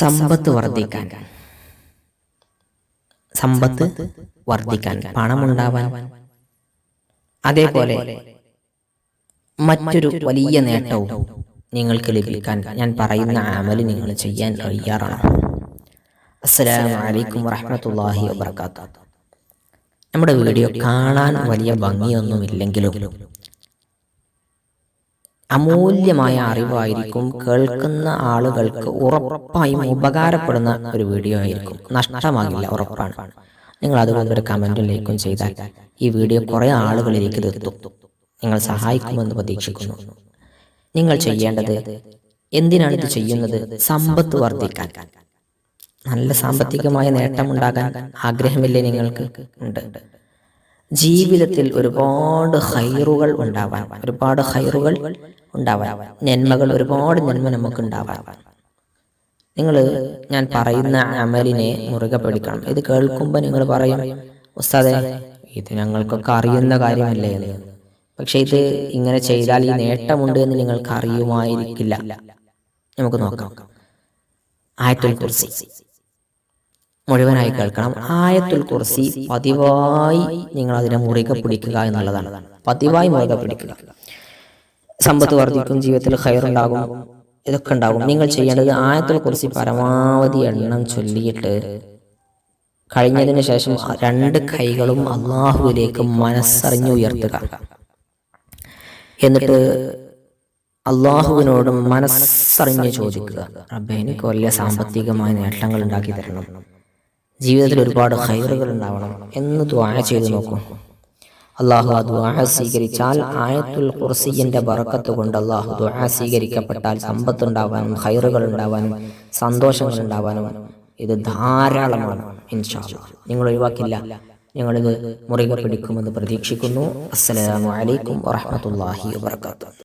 സമ്പത്ത് വർദ്ധിക്കാൻ. സമ്പത്ത് വർദ്ധിക്കാൻ. പണമുണ്ടാവാൻ. അതേപോലെ മറ്റൊരു വലിയ നേട്ടവും നിങ്ങൾക്ക് ലഭിക്കാൻ ഞാൻ പറയുന്ന അമൽ നിങ്ങൾ ചെയ്യാൻ കഴിയാറാണ്. അസ്സലാമു അലൈക്കും വറഹ്മത്തുള്ളാഹി വബർക്കാത്തു നമ്മുടെ വീഡിയോ കാണാൻ വലിയ ഭംഗിയൊന്നുമില്ലെങ്കിലും അമൂല്യമായ അറിവായിരിക്കും കേൾക്കുന്ന ആളുകൾക്ക് ഉറപ്പായും ഉപകാരപ്പെടുന്ന ഒരു വീഡിയോ ആയിരിക്കും. നഷ്ടമാകില്ല ഉറപ്പാണ്. നിങ്ങൾ അതുകൊണ്ട് ഒരു കമന്റും ലൈക്കും ചെയ്താൽ ഈ വീഡിയോ കുറേ ആളുകളിലേക്ക് എത്തും. നിങ്ങൾ സഹായിക്കുമെന്ന് പ്രതീക്ഷിക്കുന്നു. നിങ്ങൾ ചെയ്യേണ്ടത് എന്തിനാണ് ഇത് ചെയ്യുന്നത്? സമ്പത്ത് വർദ്ധിക്കാൻ. നല്ല സാമ്പത്തികമായ നേട്ടമുണ്ടാകാൻ ആഗ്രഹമില്ലേ നിങ്ങൾക്ക്? ഉണ്ട്. ജീവിതത്തിൽ ഒരുപാട് ഹൈറുകൾ ഉണ്ടാവാൻ ഒരുപാട് ഹൈറുകൾ ഉണ്ടാവാൻ. നന്മകൾ ഒരുപാട് നന്മ നമുക്ക് ഉണ്ടാവാൻ നിങ്ങൾ ഞാൻ പറയുന്ന അമലിനെ മുറുകെ പിടിക്കണം. ഇത് കേൾക്കുമ്പോൾ നിങ്ങൾ പറയും ഉസ്താദെ ഇത് ഞങ്ങൾക്കൊക്കെ അറിയുന്ന കാര്യമല്ലേ പക്ഷെ ഇത് ഇങ്ങനെ ചെയ്താൽ ഈ നേട്ടമുണ്ട് എന്ന് നിങ്ങൾക്ക് അറിയുമായിരിക്കില്ല നമുക്ക് നോക്കാം. ആയത്തുൽ കുർസി. മുഴുവനായി കേൾക്കണം. ആയത്തുൽ കുർസി പതിവായി നിങ്ങൾ അതിനെ മുറുകെ പിടിക്കുക എന്നുള്ളതാണ്. പതിവായി മുറുകെ പിടിക്കുക. സമ്പത്ത് വർദ്ധിക്കും ജീവിതത്തിൽ ഹയറുണ്ടാകും ഇതൊക്കെ ഉണ്ടാകും. നിങ്ങൾ ചെയ്യേണ്ടത് ആയത്തുൽ കുറിച്ച് പരമാവധി എണ്ണം ചൊല്ലിയിട്ട് കഴിഞ്ഞതിന് ശേഷം രണ്ട് കൈകളും അള്ളാഹുവിലേക്ക് മനസ്സറിഞ്ഞു ഉയർത്തുക. എന്നിട്ട് അള്ളാഹുവിനോട് മനസ്സറിഞ്ഞ് ചോദിക്കുക. റബ്ബെ എനിക്ക് വലിയ സാമ്പത്തികമായ നേട്ടങ്ങൾ ഉണ്ടാക്കി തരണം. ജീവിതത്തിൽ ഒരുപാട് ഹൈറുകൾ ഉണ്ടാവണം എന്ന് ദ്വാര ചെയ്തു നോക്കും. അള്ളാഹു ആ ദുആ സ്വീകരിച്ചാൽ ആയത്തുൽ കുർസിന്റെ ബറക്കത്ത് കൊണ്ട് അള്ളാഹു ദുആ സ്വീകരിക്കപ്പെട്ടാൽ സമ്പത്ത് ഉണ്ടാവാനും ഹൈറുകൾ ഉണ്ടാവാനും സന്തോഷങ്ങൾ ഉണ്ടാവാനും ഇത് ധാരാളമാണ് ഇൻഷാ അല്ലാഹ്. നിങ്ങൾ ഒഴിവാക്കില്ല ഞങ്ങളിത് മുറികൾ പിടിക്കുമെന്ന് പ്രതീക്ഷിക്കുന്നു. അസ്സലാമു അലൈക്കും വറഹ്മത്തുള്ളാഹി വബർക്കാത്തു